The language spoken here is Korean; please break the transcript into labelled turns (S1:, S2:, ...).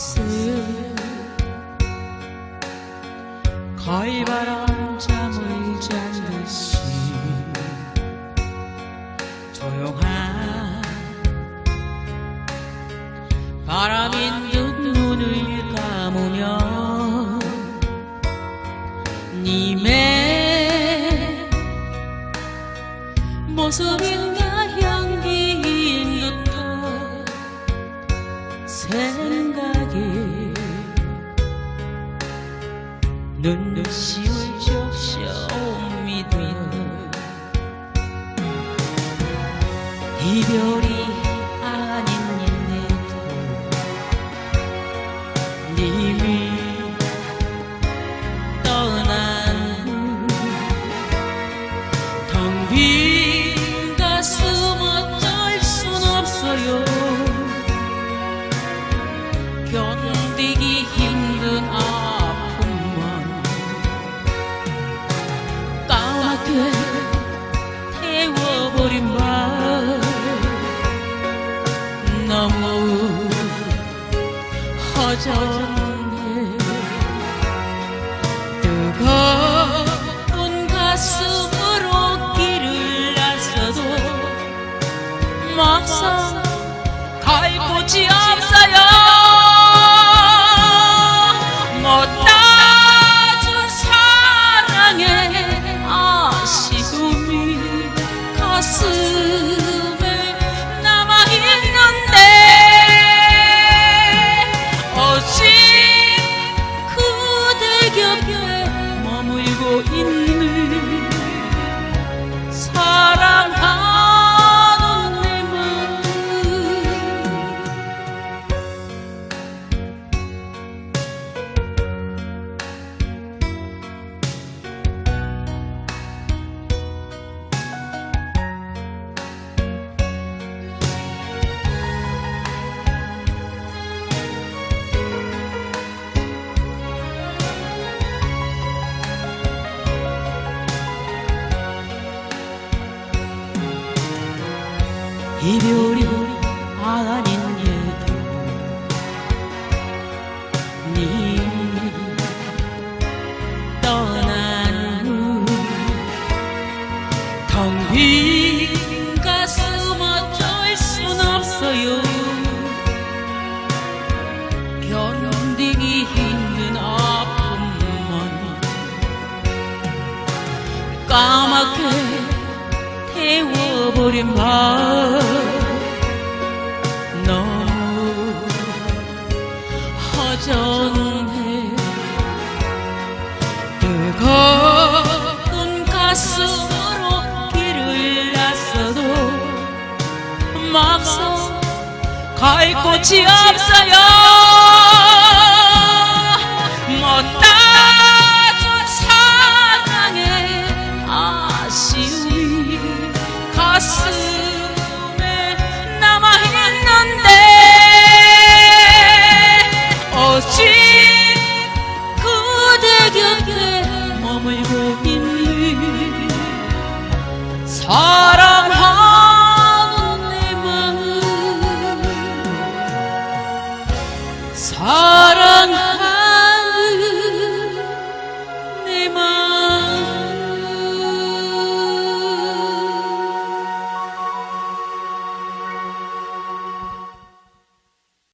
S1: 가슴. 거의 바람 잠을 잔 듯이 조용한 바람인 듯 눈을 감으며 님의 모습인가 향기인 듯도 생각. 눈시울 적셔옵니다. 이별이 아닌데도 님이 떠난 텅빈 가슴 어쩔 순 없어요 태워버린 밤 너무 허전 이별이 아닌데도 니 떠난 후텅빈 가슴 어쩔 순 없어요. 견디기 힘든 아픔만 까맣게 태워버린 밤 너무 허전해. 뜨거운 가슴으로 길을 나서도 막상 갈 곳이 없어요 머물고 있는 사랑하는 내 마음 사랑하는